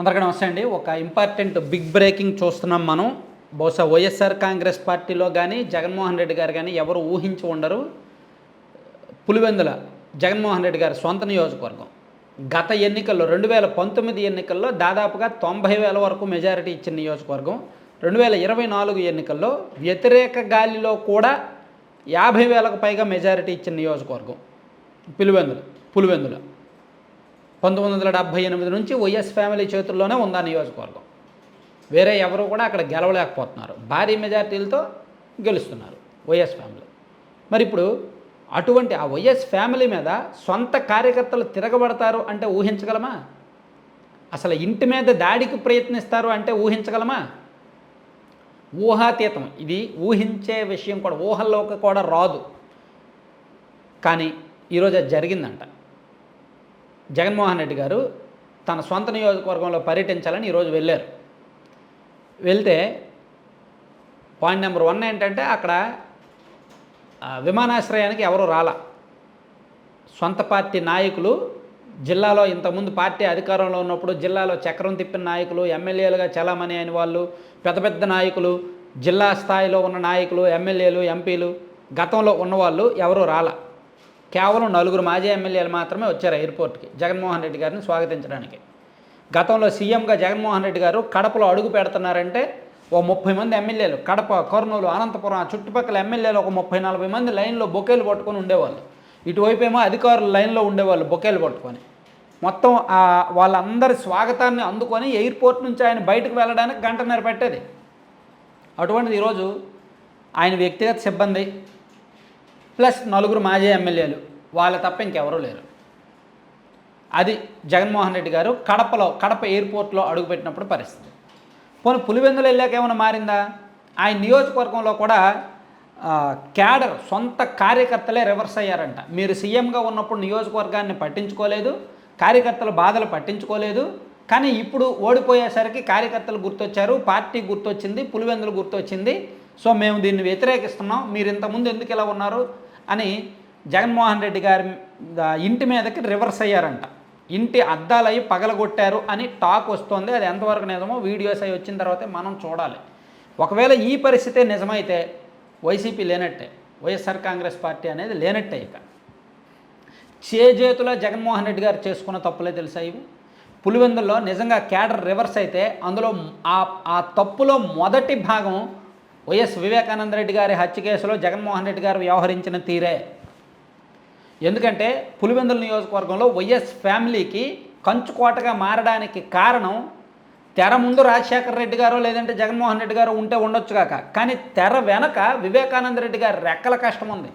అందరికీ నమస్తే అండి. ఒక ఇంపార్టెంట్ బిగ్ బ్రేకింగ్ చూస్తున్నాం మనం. బహుశా వైఎస్ఆర్ కాంగ్రెస్ పార్టీలో కానీ జగన్మోహన్ రెడ్డి గారు కానీ ఎవరు ఊహించి ఉండరు. పులివెందుల జగన్మోహన్ రెడ్డి గారి సొంత నియోజకవర్గం. గత ఎన్నికల్లో రెండు వేల పంతొమ్మిది ఎన్నికల్లో దాదాపుగా తొంభై వేల వరకు మెజారిటీ ఇచ్చిన నియోజకవర్గం. రెండు వేల ఇరవై నాలుగు ఎన్నికల్లో వ్యతిరేక గాలిలో కూడా యాభై వేలకు పైగా మెజారిటీ ఇచ్చిన నియోజకవర్గం. పులివెందుల పులివెందుల. పంతొమ్మిది వందల డెబ్భై ఎనిమిది నుంచి వైఎస్ ఫ్యామిలీ చేతుల్లోనే ఉంది ఆ నియోజకవర్గం. వేరే ఎవరు కూడా అక్కడ గెలవలేకపోతున్నారు. భారీ మెజార్టీలతో గెలుస్తున్నారు వైఎస్ ఫ్యామిలీ. మరి ఇప్పుడు అటువంటి ఆ వైఎస్ ఫ్యామిలీ మీద సొంత కార్యకర్తలు తిరగబడతారు అంటే ఊహించగలమా? అసలు ఇంటి మీద దాడికి ప్రయత్నిస్తారు అంటే ఊహించగలమా? ఊహాతీతం. ఇది ఊహించే విషయం కూడా. ఊహల్లోకి కూడా రాదు. కానీ ఈరోజు అది జరిగిందంట. జగన్మోహన్ రెడ్డి గారు తన సొంత నియోజకవర్గంలో పర్యటించాలని ఈరోజు వెళ్ళారు. వెళ్తే పాయింట్ నెంబర్ వన్ ఏంటంటే అక్కడ విమానాశ్రయానికి ఎవరు రాలా. సొంత పార్టీ నాయకులు జిల్లాలో ఇంతకుముందు పార్టీ అధికారంలో ఉన్నప్పుడు జిల్లాలో చక్రం తిప్పిన నాయకులు ఎమ్మెల్యేలుగా చలామణి అయిన వాళ్ళు పెద్ద పెద్ద నాయకులు జిల్లా స్థాయిలో ఉన్న నాయకులు ఎమ్మెల్యేలు ఎంపీలు గతంలో ఉన్నవాళ్ళు ఎవరు రాలా. కేవలం నలుగురు మాజీ ఎమ్మెల్యేలు మాత్రమే వచ్చారు ఎయిర్పోర్ట్కి జగన్మోహన్ రెడ్డి గారిని స్వాగతించడానికి. గతంలో సీఎంగా జగన్మోహన్ రెడ్డి గారు కడపలో అడుగు పెడుతున్నారంటే ఓ ముప్పై మంది ఎమ్మెల్యేలు కడప కర్నూలు అనంతపురం ఆ చుట్టుపక్కల ఎమ్మెల్యేలు ఒక ముప్పై నలభై మంది లైన్లో బొకేలు పట్టుకొని ఉండేవాళ్ళు. ఇటువైపు ఏమో అధికారులు లైన్లో ఉండేవాళ్ళు బొకేలు పట్టుకొని. మొత్తం వాళ్ళందరి స్వాగతాన్ని అందుకొని ఎయిర్పోర్ట్ నుంచి ఆయన బయటకు వెళ్ళడానికి గంటన్నర పెట్టేది. అటువంటిది ఈరోజు ఆయన వ్యక్తిగత సిబ్బంది ప్లస్ నలుగురు మాజీ ఎమ్మెల్యేలు. వాళ్ళ తప్ప ఇంకెవరూ లేరు. అది జగన్మోహన్ రెడ్డి గారు కడపలో కడప ఎయిర్పోర్ట్లో అడుగుపెట్టినప్పుడు పరిస్థితి. పోనీ పులివెందులు వెళ్ళాక ఏమైనా మారిందా? ఆయన నియోజకవర్గంలో కూడా క్యాడర్ సొంత కార్యకర్తలే రివర్స్ అయ్యారంట. మీరు సీఎంగా ఉన్నప్పుడు నియోజకవర్గాన్ని పట్టించుకోలేదు కార్యకర్తల బాధలు పట్టించుకోలేదు కానీ ఇప్పుడు ఓడిపోయేసరికి కార్యకర్తలు గుర్తొచ్చారు పార్టీ గుర్తొచ్చింది పులివెందులు గుర్తొచ్చింది. సో మేము దీన్ని వ్యతిరేకిస్తున్నాం. మీరు ఇంతకుముందు ఎందుకు ఇలా ఉన్నారు? అని జగన్మోహన్ రెడ్డి గారి ఇంటి మీదకి రివర్స్ అయ్యారంట. ఇంటి అద్దాలయ్యి పగలగొట్టారు అని టాక్ వస్తుంది. అది ఎంతవరకు నిజమో వీడియోస్ అవి వచ్చిన తర్వాతే మనం చూడాలి. ఒకవేళ ఈ పరిస్థితే నిజమైతే వైసీపీ లేనట్టే వైఎస్ఆర్ కాంగ్రెస్ పార్టీ అనేది లేనట్టే ఇక. చేతుల జగన్మోహన్ రెడ్డి గారు చేసుకున్న తప్పులే తెలుసా ఇవి? పులివెందుల్లో నిజంగా క్యాడర్ రివర్స్ అయితే అందులో ఆ తప్పులో మొదటి భాగం వైఎస్ వివేకానంద రెడ్డి గారి హత్య కేసులో జగన్మోహన్ రెడ్డి గారు వ్యవహరించిన తీరే. ఎందుకంటే పులివెందుల నియోజకవర్గంలో వైఎస్ ఫ్యామిలీకి కంచుకోటగా మారడానికి కారణం తెర ముందు రాజశేఖర రెడ్డి గారు లేదంటే జగన్మోహన్ రెడ్డి గారు ఉంటే ఉండొచ్చు కాక. కానీ తెర వెనక వివేకానంద రెడ్డి గారి రెక్కల కష్టం ఉంది.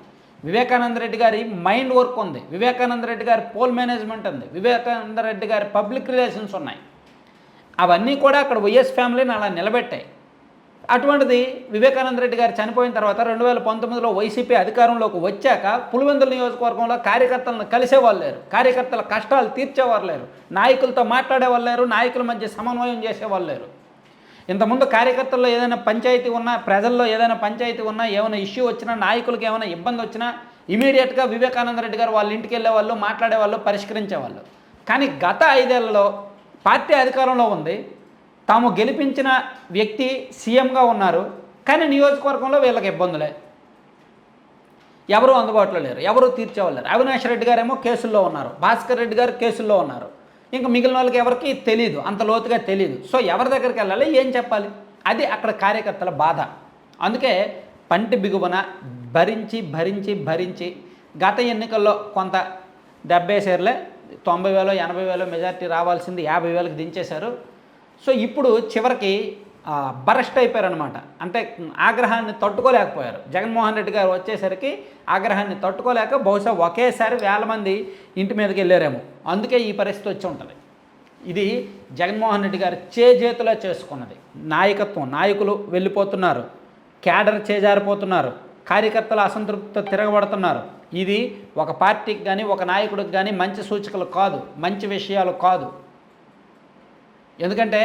వివేకానంద రెడ్డి గారి మైండ్ వర్క్ ఉంది. వివేకానంద రెడ్డి గారి పోల్ మేనేజ్మెంట్ ఉంది. వివేకానంద రెడ్డి గారి పబ్లిక్ రిలేషన్స్ ఉన్నాయి. అవన్నీ కూడా అక్కడ వైఎస్ ఫ్యామిలీని అలా నిలబెట్టాయి. అటువంటిది వివేకానంద రెడ్డి గారు చనిపోయిన తర్వాత రెండు వేల పంతొమ్మిదిలో వైసీపీ అధికారంలోకి వచ్చాక పులివెందుల నియోజకవర్గంలో కార్యకర్తలను కలిసేవాళ్ళు లేరు. కార్యకర్తల కష్టాలు తీర్చేవారు లేరు. నాయకులతో మాట్లాడేవాళ్ళు లేరు. నాయకుల మధ్య సమన్వయం చేసేవాళ్ళు లేరు. ఇంతకుముందు కార్యకర్తల్లో ఏదైనా పంచాయతీ ఉన్నా ప్రజల్లో ఏదైనా పంచాయతీ ఉన్నా ఏమైనా ఇష్యూ వచ్చినా నాయకులకు ఏమైనా ఇబ్బంది వచ్చినా ఇమీడియట్గా వివేకానంద రెడ్డి గారు వాళ్ళ ఇంటికి వెళ్ళేవాళ్ళు మాట్లాడేవాళ్ళు పరిష్కరించేవాళ్ళు. కానీ గత ఐదేళ్ళలో పార్టీ అధికారంలో ఉంది. తాము గెలిపించిన వ్యక్తి సీఎంగా ఉన్నారు కానీ నియోజకవర్గంలో వీళ్ళకి ఇబ్బందులే. ఎవరు అందుబాటులో లేరు ఎవరు తీర్చేవాళ్ళు లేరు. అవినాష్ రెడ్డి గారేమో కేసుల్లో ఉన్నారు భాస్కర్ రెడ్డి గారు కేసుల్లో ఉన్నారు. ఇంకా మిగిలిన వాళ్ళకి ఎవరికి తెలియదు అంత లోతుగా తెలియదు సో ఎవరి దగ్గరికి వెళ్ళాలి ఏం చెప్పాలి? అది అక్కడ కార్యకర్తల బాధ. అందుకే పంటి బిగువన భరించి భరించి భరించి గత ఎన్నికల్లో కొంత డెబ్బై సేర్లే తొంభై వేలు ఎనభై వేలు మెజారిటీ రావాల్సింది యాభై వేలకు దించేశారు. సో ఇప్పుడు చివరికి బరస్ట్ అయిపోయారనమాట అంటే ఆగ్రహాన్ని తట్టుకోలేకపోయారు. జగన్మోహన్ రెడ్డి గారు వచ్చేసరికి ఆగ్రహాన్ని తట్టుకోలేక బహుశా ఒకేసారి వేల మంది ఇంటి మీదకి వెళ్ళారేమో. అందుకే ఈ పరిస్థితి వచ్చి ఉంటుంది. ఇది జగన్మోహన్ రెడ్డి గారు చేజేతులో చేసుకున్నది. నాయకత్వం నాయకులు వెళ్ళిపోతున్నారు. క్యాడర్ చేజారిపోతున్నారు. కార్యకర్తలు అసంతృప్తితో తిరగబడుతున్నారు. ఇది ఒక పార్టీకి కానీ ఒక నాయకుడికి కానీ మంచి సూచికలు కాదు. మంచి విషయాలు కాదు. ఎందుకంటే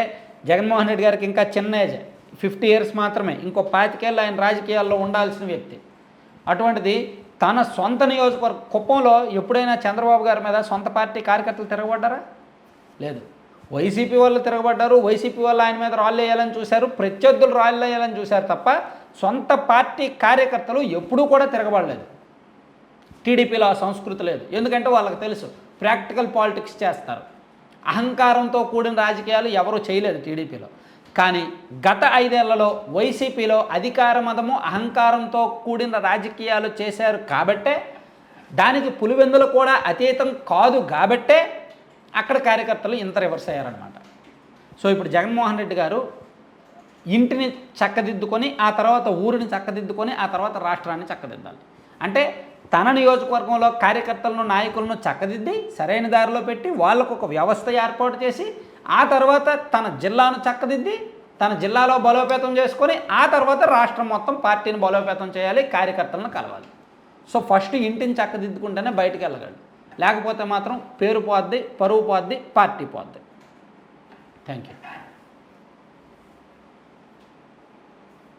జగన్మోహన్ రెడ్డి గారికి ఇంకా చిన్న ఏజ్ ఫిఫ్టీ ఇయర్స్ మాత్రమే. ఇంకో పాతికేళ్ళు ఆయన రాజకీయాల్లో ఉండాల్సిన వ్యక్తి. అటువంటిది తన సొంత నియోజకవర్గ కుప్పంలో ఎప్పుడైనా చంద్రబాబు గారి మీద సొంత పార్టీ కార్యకర్తలు తిరగబడ్డారా? లేదు. వైసీపీ వాళ్ళు తిరగబడ్డారు వైసీపీ వాళ్ళు ఆయన మీద రాళ్ళు వేయాలని చూశారు ప్రత్యర్థులు రాళ్ళు వేయాలని చూశారు తప్ప సొంత పార్టీ కార్యకర్తలు ఎప్పుడూ కూడా తిరగబడలేదు. టీడీపీలో ఆ సంస్కృతి లేదు. ఎందుకంటే వాళ్ళకి తెలుసు ప్రాక్టికల్ పాలిటిక్స్ చేస్తారు. అహంకారంతో కూడిన రాజకీయాలు ఎవరూ చేయలేదు టీడీపీలో. కానీ గత ఐదేళ్ళలో వైసీపీలో అధికార మదము అహంకారంతో కూడిన రాజకీయాలు చేశారు కాబట్టే దానికి పులివెందులు కూడా అతీతం కాదు కాబట్టే అక్కడ కార్యకర్తలు ఇంత రివర్స్ అయ్యారనమాట సో ఇప్పుడు జగన్మోహన్ రెడ్డి గారు ఇంటిని చక్కదిద్దుకొని ఆ తర్వాత ఊరిని చక్కదిద్దుకొని ఆ తర్వాత రాష్ట్రాన్ని చక్కదిద్దాలి. అంటే తన నియోజకవర్గంలో కార్యకర్తలను నాయకులను చక్కదిద్ది సరైన దారిలో పెట్టి వాళ్ళకు ఒక వ్యవస్థ ఏర్పాటు చేసి ఆ తర్వాత తన జిల్లాను చక్కదిద్ది తన జిల్లాలో బలోపేతం చేసుకొని ఆ తర్వాత రాష్ట్రం మొత్తం పార్టీని బలోపేతం చేయాలి కార్యకర్తలను కలవాలి. సో ఫస్ట్ ఇంటిని చక్కదిద్దుకుంటేనే బయటికి వెళ్ళగలడు. లేకపోతే మాత్రం పేరు పోద్ది పరువు పోద్ది పార్టీ పోద్ది. Thank you